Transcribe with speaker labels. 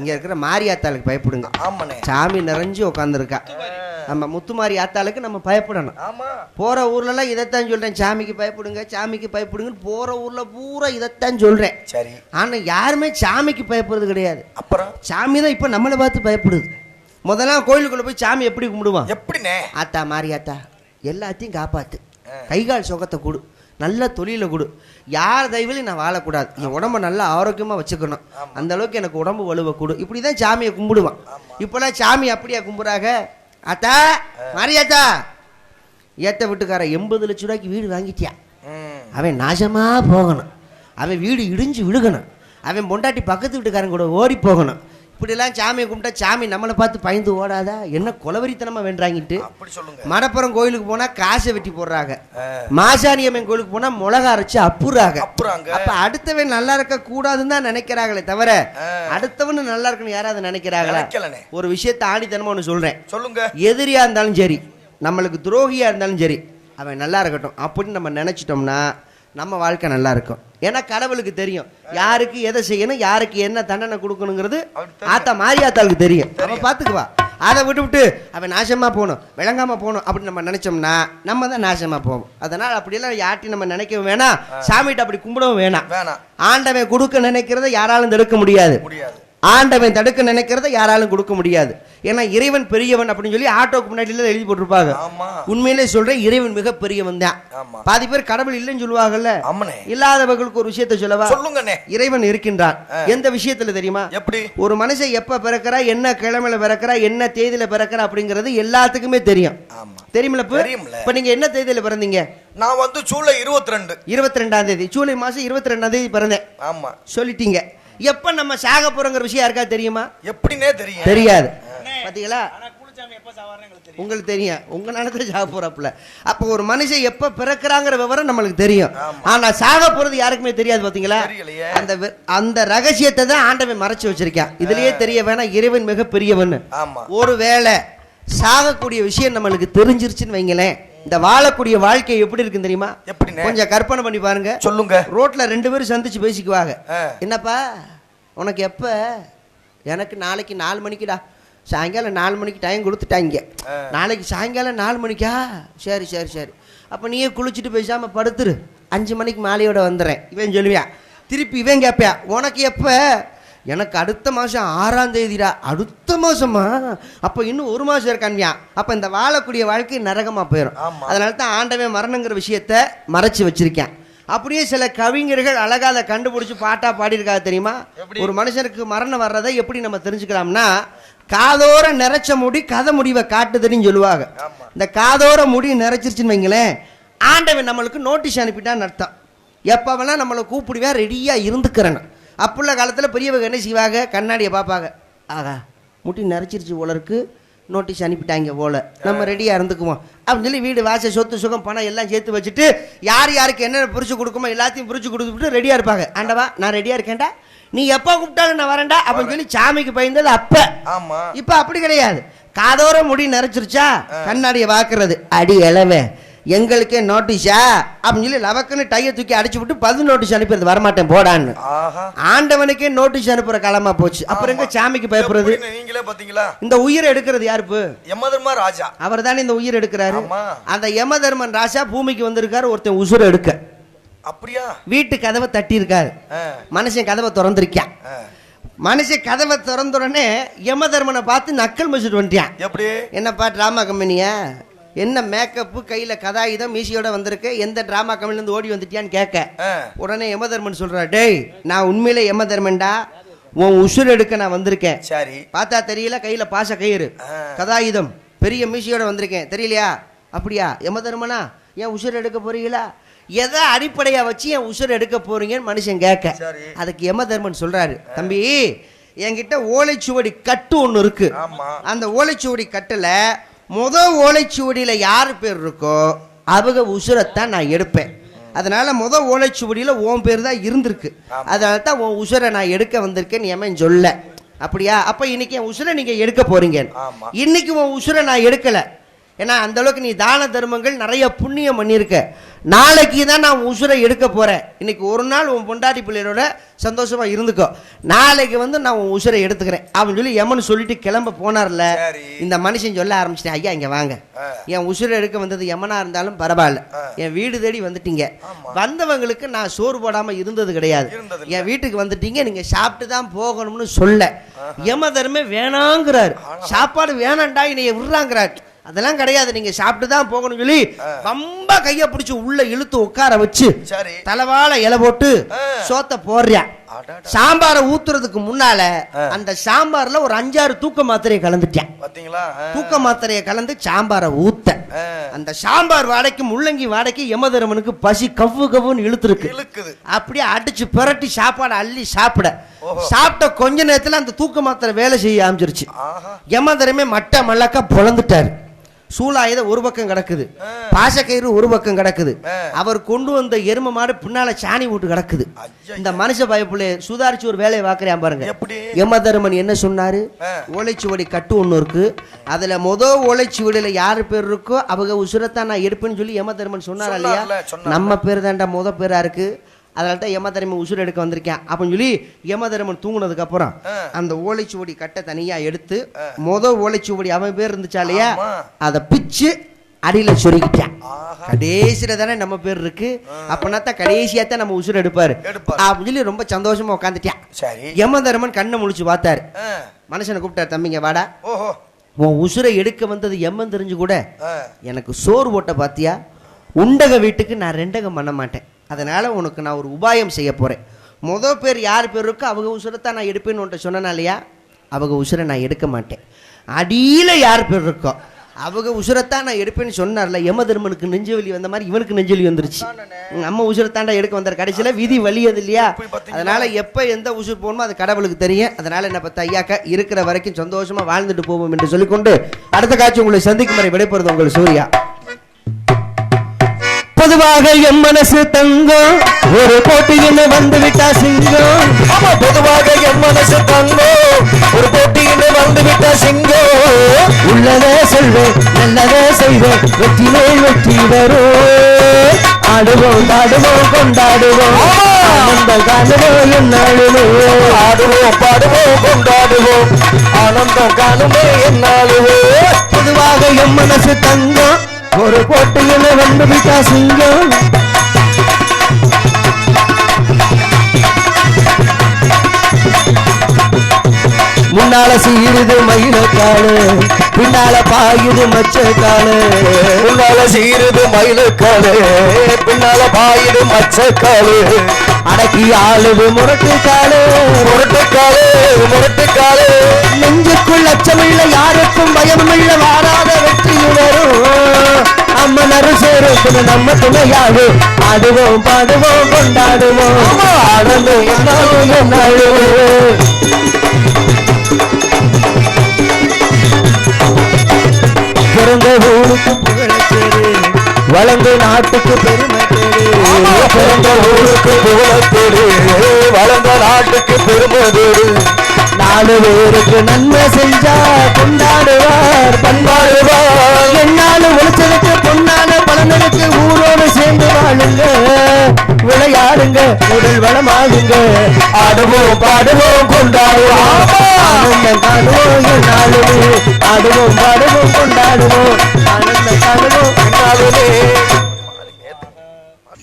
Speaker 1: இங்க இருக்கிற மாரியாத்தாளுக்கு பயப்படுங்க.
Speaker 2: ஆமாண்ணே.
Speaker 1: சாமி நிறைஞ்சு உட்காந்துருக்கா நம்ம முத்துமாரி ஆத்தாளுக்கு நம்ம பயப்படணும். போற ஊர்லலாம் இதைத்தான் சொல்றேன். சாமிக்கு பயப்படுங்க சாமிக்கு பயப்படுங்கன்னு போற ஊர்ல பூரா இதைத்தான் சொல்றேன்.
Speaker 2: சரி.
Speaker 1: ஆனா யாருமே சாமிக்கு பயப்படுறது கிடையாது.
Speaker 2: அப்புறம்?
Speaker 1: சாமி தான் இப்ப நம்மளை பார்த்து பயப்படுது. முதல்ல கோயிலுக்குள்ள போய் சாமி எப்படி கும்பிடுவான்?
Speaker 2: எப்படிண்ணே?
Speaker 1: ஆத்தா மாரியாத்தா எல்லாத்தையும் காப்பாத்து. கை கால் சுகத்தை கொடு. நல்ல தொழில கொடு. யார் தயவுலையும் நான் வாழக்கூடாது. என் உடம்ப நல்லா ஆரோக்கியமா வச்சுக்கணும். அந்த அளவுக்கு எனக்கு உடம்பு வலுவை கொடு. இப்படி தான் சாமியை கும்பிடுவான். இப்போலாம் சாமி அப்படியா கும்பிடுறாங்க ஆத்தா மாரியாத்தா ஏத்த வீட்டுக்கார எண்பது லட்ச ரூபாய்க்கு வீடு வாங்கிட்டியா? அவன் நாசமா போகணும். அவன் வீடு இடிஞ்சு விழுகணும். அவன் பொண்டாட்டி பக்கத்து வீட்டுக்காரன் கூட ஓடி போகணும். இப்படிலாம் சாமியை கும்பிட்டா சாமி நம்மளை பார்த்து பயந்து ஓடாதா? என்ன கொலவரித்தனமா வேண்டாங்கிட்டு மடப்புறம் கோயிலுக்கு போனா காசை வெட்டி போடுறாங்க. மாசாணியம்மன் கோயிலுக்கு போனா மிளகா அரைச்சு அப்புறாங்க. அப்ப அடுத்தவன் நல்லா இருக்க கூடாதுன்னு தான் நினைக்கிறாங்களே தவிர. அடுத்தவன் நல்லா இருக்கணும் யாராவது நினைக்கிறாங்களா? ஒரு விஷயத்தை ஆடித்தனமா ஒன்று சொல்றேன்.
Speaker 2: சொல்லுங்க.
Speaker 1: எதிரியா இருந்தாலும் சரி நம்மளுக்கு துரோகியா இருந்தாலும் சரி அவன் நல்லா இருக்கட்டும் அப்படின்னு நம்ம நினைச்சிட்டோம்னா நம்ம வாழ்க்கை நல்லா இருக்கும். ஏன்னா கடவுளுக்கு தெரியும். யாருக்கு எதை செய்யணும் யாருக்கு என்ன தண்டனை கொடுக்கணுங்கிறது. ஆத்தா மாரியாத்தாளுக்கு தெரியும். அவன் பார்த்துக்குவா அதை விட்டு விட்டு அவன் நாசமா போகணும் விளங்காம போகணும் அப்படின்னு நம்ம நினைச்சோம்னா நம்ம தான் நாசமா போவோம். அதனால அப்படியெல்லாம் யார்ட்டையும் நம்ம நினைக்கவும் வேணாம். சாமிகிட்ட அப்படி கும்பிடவும் வேணாம்.
Speaker 2: வேணாம்.
Speaker 1: ஆண்டவன் கொடுக்க நினைக்கிறத யாராலும் தடுக்க முடியாது.
Speaker 2: முடியாது.
Speaker 1: ஆண்டவன் தடுக்க நினைக்கிறத யாராலும் கொடுக்க முடியாது. ஏன்னா இறைவன் பெரியவன் அப்படின்னு சொல்லி ஆட்டோக்கு முன்னாடி எல்லாம் எழுதி போட்டிருப்பாங்க. உண்மையிலே சொல்றேன் இறைவன் மிக பெரியவன் தான். பாதி பேர் கடவுள் இல்லைன்னு சொல்லுவாங்கல்ல. இல்லாதவர்களுக்கு ஒரு விஷயத்த சொல்லவா?
Speaker 2: சொல்லுங்கண்ணே.
Speaker 1: இறைவன் இருக்கின்றான். எந்த விஷயத்துல தெரியுமா?
Speaker 2: எப்படி?
Speaker 1: ஒரு மனுஷன் எப்ப பிறக்கிறா என்ன கிழமையில பிறக்கிறா என்ன தேதியில பிறக்கிறா அப்படிங்கிறது எல்லாத்துக்குமே தெரியும். தெரியும்ல. இப்ப நீங்க என்ன தேதியில பிறந்தீங்க?
Speaker 2: நான் வந்து ஜூலை இருபத்தி ரெண்டு
Speaker 1: இருபத்தி ரெண்டாம் தேதி. ஜூலை மாசம் இருபத்தி ரெண்டாம் தேதி பிறந்தேன்.
Speaker 2: ஆமா.
Speaker 1: சொல்லிட்டீங்க. எப்ப நம்ம சாக போறோங்கிற விஷயம் யாருக்கா தெரியுமா?
Speaker 2: எப்படின்னே தெரியும்.
Speaker 1: தெரியாது. பாத்தீங்களா? உங்களுக்கு தெரியும். உங்க நேரத்துல சாக போறப்பல. அப்ப ஒரு மனுஷன் எப்ப பிறக்கிறாங்கிற விவரம் நம்மளுக்கு தெரியும். ஆனா சாக போறது யாருக்குமே தெரியாது பாத்தீங்களா?
Speaker 2: தெரியலையே.
Speaker 1: அந்த அந்த ரகசியத்தை தான் ஆண்டவன் மறைச்சு வச்சிருக்கான். இதுலயே தெரிய வேணாம் இறைவன் மிக பெரியவன்.
Speaker 2: ஆமா.
Speaker 1: ஒருவேளை சாகக்கூடிய விஷயம் நம்மளுக்கு தெரிஞ்சிருச்சுன்னு வைங்களேன். இந்த வாழக்கூடிய வாழ்க்கை எப்படி இருக்குன்னு தெரியுமா? கொஞ்சம் கற்பனை பண்ணி பாருங்க.
Speaker 2: சொல்லுங்க.
Speaker 1: ரோட்ல ரெண்டு பேரும் சந்திச்சு பேசிக்குவாங்க. என்னப்பா உனக்கு எப்ப? எனக்கு நாளைக்கு நாலு மணிக்குடா. சாயங்காலம் நாலு மணிக்கு டைம் கொடுத்துட்டாங்க. நாளைக்கு சாயங்காலம் நாலு மணிக்கா? சரி சரி சரி. அப்போ நீயே குளிச்சுட்டு பேசாம படுத்துரு. அஞ்சு மணிக்கு மாலையோட வந்துடுறேன் இவன் சொல்லுவியான் திருப்பி இவன் கேட்பியா உனக்கு எப்ப? எனக்கு அடுத்த மாதம் ஆறாம் தேதிடா அடுத்த மாசமா? அப்போ இன்னும் ஒரு மாதம் இருக்கான்வியா அப்போ இந்த வாழக்கூடிய வாழ்க்கை நரகமாக போயிடும். அதனால தான் ஆண்டவன் மரணங்கிற விஷயத்த மறைச்சு வச்சிருக்கேன். அப்படியே சில கவிஞர்கள் அழகா அதை கண்டுபிடிச்சு பாட்டா பாடியிருக்காங்க தெரியுமா? ஒரு மனுஷனுக்கு மரணம் வர்றதை எப்படி நம்ம தெரிஞ்சுக்கலாம்னா காதோர நிறைச்ச முடி கதை முடிவை காட்டுதுன்னு சொல்லுவாங்க. இந்த காதோர முடி நிறைச்சிருச்சுன்னு வைங்களேன் ஆண்டவன் நம்மளுக்கு நோட்டீஸ் அனுப்பிட்டான்னு அர்த்தம். எப்போ வேணா நம்மளை கூப்பிடுவேன் ரெடியாக இருந்துக்கிறேன்னு. அப்புள்ள காலத்தில் பெரியவங்க என்ன செய்வாங்க? கண்ணாடியை பார்ப்பாங்க. ஆகா முட்டி நிறைச்சிருச்சு போல இருக்கு. நோட்டீஸ் அனுப்பிட்டாங்க போல. நம்ம ரெடியாக இருந்துக்குவோம். அப்படின்னு சொல்லி வீடு வாசல் சொத்து சுகம் பணம் எல்லாம் சேர்த்து வச்சுட்டு யார் யாருக்கு என்னென்ன பிரிச்சு கொடுக்குமோ எல்லாத்தையும் பிரிச்சு கொடுத்துட்டு ரெடியாக இருப்பாங்க. ஆண்டவா நான் ரெடியாக இருக்கேன்டா. நீ எப்போ கூப்பிட்டாலும் நான் வரேன்டா அப்படின்னு சொல்லி சாமிக்கு பயந்தது அப்போ.
Speaker 2: ஆமா.
Speaker 1: இப்ப அப்படி கிடையாது. காதோர முடி நிறைச்சிருச்சா கண்ணாடியை வாக்குறது. அடி இளவே எங்களுக்கே நோட்டீஸா அப்படின்னு சொல்லி லவக்குன்னு டையை தூக்கி அடிச்சு விட்டு பதில் நோட்டீஸ் அனுப்பிடுறது வரமாட்டேன் போடான்னு. ஆண்டவனுக்கே நோட்டீஸ் அனுப்புற காலமா போச்சு. அப்புறம் எங்க சாமிக்கு பயப்படுறது?
Speaker 2: நீங்களே பாத்தீங்களா
Speaker 1: இந்த உயிரை எடுக்கிறது யாருப்பு
Speaker 2: யமதர்மா ராஜா.
Speaker 1: அவர் தானே இந்த உயிர் எடுக்கிறாரு. அந்த யம தர்மன் ராசா பூமிக்கு வந்திருக்காரு ஒருத்தன் உசுரை எடுக்க.
Speaker 2: அப்படியா?
Speaker 1: வீட்டு கதவை தட்டி இருக்காரு மனுஷன் கதவை திறந்திருக்கான். மனுஷன் கதவை திறந்த உடனே யம தர்மனை பார்த்து நக்கல் மசிட்டு வந்துட்டான்
Speaker 2: எப்படி?
Speaker 1: என்னப்பா ட்ராமா கம்பெனியா என்ன மேக்கப்பு கையில் கதாயுதம் மீசியோட வந்திருக்கு. எந்த ட்ராமா கம்பெனிலேருந்து ஓடி வந்துட்டியான்னு கேட்க. உடனே யமதர்மன் சொல்றா டேய் நான் உண்மையிலே யமதர்மன்டா. உன் உசுர் எடுக்க நான் வந்திருக்கேன்.
Speaker 2: சரி.
Speaker 1: பார்த்தா தெரியல கையில் பாச கயிறு. கதாயுதம் பெரிய மீசியோட வந்திருக்கேன். தெரியலையா? அப்படியா? யமதர்மனா? என் உசுர் எடுக்க போறீங்களா? எதை அடிப்படையா வச்சு என் உசுர் எடுக்க போறீங்கன்னு மனுஷன் கேட்க. அதுக்கு யமதர்மன் சொல்றாரு தம்பி என்கிட்ட ஓலைச்சுவடி கட்டு ஒன்று இருக்கு. அந்த ஓலைச்சுவடி கட்டுல முத ஓலைச்சுவடியில யார் பேர் இருக்கோ அவங்க உசுரத்தான் நான் எடுப்பேன். அதனால முத ஓலைச்சுவடியில உன் பேர் தான் இருந்திருக்கு. அதனால தான் உன் உசுரை நான் எடுக்க வந்திருக்கேன்னு எமன் சொல்ல. அப்படியா? அப்ப இன்னைக்கு என் உசுரை நீங்க எடுக்க போறீங்க. இன்னைக்கு உன் உசுரை நான் எடுக்கல. ஏன்னா அந்த அளவுக்கு நீ தான தர்மங்கள் நிறைய புண்ணியம் பண்ணியிருக்க. நாளைக்கு தான் நான் உசுரை எடுக்க போறேன். இன்னைக்கு ஒரு நாள் உன் பொண்டாட்டி பிள்ளையோட சந்தோஷமா இருந்துக்கோ. நாளைக்கு வந்து நான் உன் உசுரை எடுத்துக்கிறேன். அவன் சொல்லி எமன் சொல்லிட்டு கிளம்ப போனார்ல. இந்த மனுஷன் சொல்ல ஆரம்பிச்சிட்டேன் ஐயா இங்க வாங்க. என் உசுரை எடுக்க வந்தது எமனா இருந்தாலும் பரவாயில்ல. என் வீடு தேடி வந்துட்டீங்க. வந்தவங்களுக்கு நான் சோறு போடாம இருந்தது கிடையாது. என் வீட்டுக்கு வந்துட்டீங்க நீங்க சாப்பிட்டு தான் போகணும்னு சொல்ல. யம தர்மே வேணாங்கிறார். சாப்பாடு வேணாண்டா என்னைய விடுறாங்கிறார். அதெல்லாம் கிடையாது. நீங்க சாப்பிட்டு தான் போகணும்னு சொல்லி ரொம்ப கைய பிடிச்சு உள்ள இழுத்து உட்கார வச்சு
Speaker 2: சரி.
Speaker 1: தலைவாழ இலை போட்டு. சோத்த
Speaker 2: அடடா.
Speaker 1: சாம்பாரை ஊத்துறதுக்கு முன்னால. அந்த சாம்பார்ல ஒரு அஞ்சாறு தூக்க மாத்திரையை கலந்துட்டேன். தூக்க மாத்திரையை கலந்து சாம்பாரை ஊத்த. அந்த சாம்பார் வாடைக்கு முள்ளங்கி வாடைக்கு யமதர்மனுக்கு பசி கவ்வு கவ்வுன்னு இழுத்துருக்கு. அப்படியே அடிச்சு புரட்டி சாப்பாடு அள்ளி சாப்பிட. சாப்பிட்ட கொஞ்ச நேரத்துல அந்த தூக்க மாத்திரை வேலை செய்ய ஆரம்பிச்சிருச்சு. யமதரமே மட்ட மல்லக்கா பொழந்துட்டாரு சூலாயுத ஒரு பக்கம் கிடக்குது. பாசக்கயிறு ஒரு பக்கம் கிடக்குது. அவர் கொண்டு வந்த எரும மாடு பின்னால சாணி போட்டு கிடக்குது. இந்த மனுஷ பயப்புள்ள சுதாரிச்சு ஒரு வேலையை பார்க்கறேன் பாருங்க யமதர்மன் என்ன சொன்னாரு. ஓலைச்சுவடி கட்டு ஒண்ணு இருக்கு அதுல முத ஓலைச்சுவடியில யாரு பேர் இருக்கோ அவங்க உசுரத்தான் நான் எடுப்பேன்னு சொல்லி யமதர்மன் சொன்னாரா இல்லையா. நம்ம பேர் தான்டா முத பேரா இருக்கு அதனால தான் யமதர்மன் உசுர் எடுக்க வந்திருக்கேன். அப்படின்னு சொல்லி யமதர்மன் தூங்குனதுக்கு அப்புறம். அந்த ஓலைச்சுவடி கட்டை தனியா எடுத்து முத ஓலைச்சுவடி அவன் பேர் இருந்துச்சா இல்லையா. அதை பிச்சு அடியில சொருகிட்டான். கடைசியில தானே நம்ம பேர் இருக்கு. அப்பனா தான் கடைசியா தான் நம்ம உசுர் எடுப்பாரு. அப்படின்னு சொல்லி ரொம்ப சந்தோஷமா உட்காந்துட்டான்
Speaker 2: சரி.
Speaker 1: யமதர்மன் கண்ணை முழிச்சு பார்த்தாரு. மனுஷனை கூப்பிட்டார் தம்பிங்க வாடா. உன் உசுரை எடுக்க வந்தது எம்மன் தெரிஞ்சு கூட. எனக்கு சோறு போட்ட பாத்தியா? உண்டக வீட்டுக்கு நான் ரெண்டகம் பண்ண மாட்டேன். அதனால உனக்கு நான் ஒரு உபாயம் செய்ய போறேன். முத பேர் யார் பேர் இருக்கோ அவங்க உசுரத்தான் நான் எடுப்பேன்னு உன்ட்ட சொன்னேனா இல்லையா? அவங்க உசுரை நான் எடுக்க மாட்டேன். அடியில யார் பேர் இருக்கோ அவங்க உசுரத்தான் நான் எடுப்பேன்னு சொன்னார்ல யம தர்மனுக்கு நெஞ்சு வலி வந்த மாதிரி இவனுக்கு நெஞ்சு வலி வந்துருச்சு. நம்ம உசுரத்தாண்டா எடுக்க வந்தார். கடைசியில விதி வலியது இல்லையா? அதனால எப்ப எந்த உசுர் போகணுமோ அது கடவுளுக்கு தெரியும். அதனால என்ன பத்த ஐயாக்கா இருக்கிற வரைக்கும் சந்தோஷமா வாழ்ந்துட்டு போவோம் என்று சொல்லிக்கொண்டு அடுத்த காட்சி உங்களை சந்திக்கும் வரை விடைபெறுது உங்கள் சூர்யா. பொதுவாக என் மனசு தங்கம். ஒரு போட்டியின்னு வந்து விட்டா சிங்கம்.
Speaker 2: ஆமா பொதுவாக என் மனசு தங்கம். ஒரு போட்டியில் வந்து விட்ட சிங்கம்.
Speaker 1: உள்ளதே சொல்வேன் நல்லதே செய்வேன். வெற்றி மேல் வெற்றி வரும். ஆடுவோம் பாடுவோம் கொண்டாடுவோம். ஆனந்தம் காணுவோம் என்னாலுமே
Speaker 2: ஆடுவோம் பாடுவோம் கொண்டாடுவோம். ஆனந்தம் காணுமே என்னாலுவே
Speaker 1: பொதுவாக என் மனசு தங்கம். ஒரு போட்டியில வந்து விட்டா சிங்கம். முன்னால சீருது மயிலக்காடு பின்னால பாயுது மச்சக்காடு
Speaker 2: முன்னால சீருது மயிலுக்காலு பின்னால பாயுது மச்சக்காலு.
Speaker 1: அடக்கி ஆளுது முரட்டு காடு
Speaker 2: முரட்டுக்காலு முரட்டுக்காலு.
Speaker 1: நெஞ்சுக்குள் அச்சமில்ல யாருக்கும் பயமில்ல வாராத வெற்றி அருசேரும் நம்ம துணையாகு ஆடுவோம் பாடுவோம் கொண்டாடுவோம். ஆனந்தம் என்னாலும் என்னாலும் பிறந்த ஊருக்கு புகழச்சேரு வளர்ந்த நாட்டுக்கு பெருமை தேரு
Speaker 2: பிறந்த ஊருக்கு வளர்ந்த நாட்டுக்கு பெருமதோடு
Speaker 1: நாலு பேருக்கு நன்மை செஞ்சா கொண்டாடுவார் பண்பாடுவார். என்னாலும் உழைச்சதுக்கு பொன்னான பலனருக்கு ஊரோடு சேர்ந்து வாழுங்க. விளையாடுங்க உடல் வளமாகுங்க.
Speaker 2: ஆடுவோம் பாடுவோம் கொண்டாடுவோம்.
Speaker 1: ஆனந்தம் காணுவோம் என்னாலுமே. ஆடுவோம் பாடுவோம் கொண்டாடுவோம். ஆனந்தம் காணுவோம்
Speaker 2: என்னாலுமே.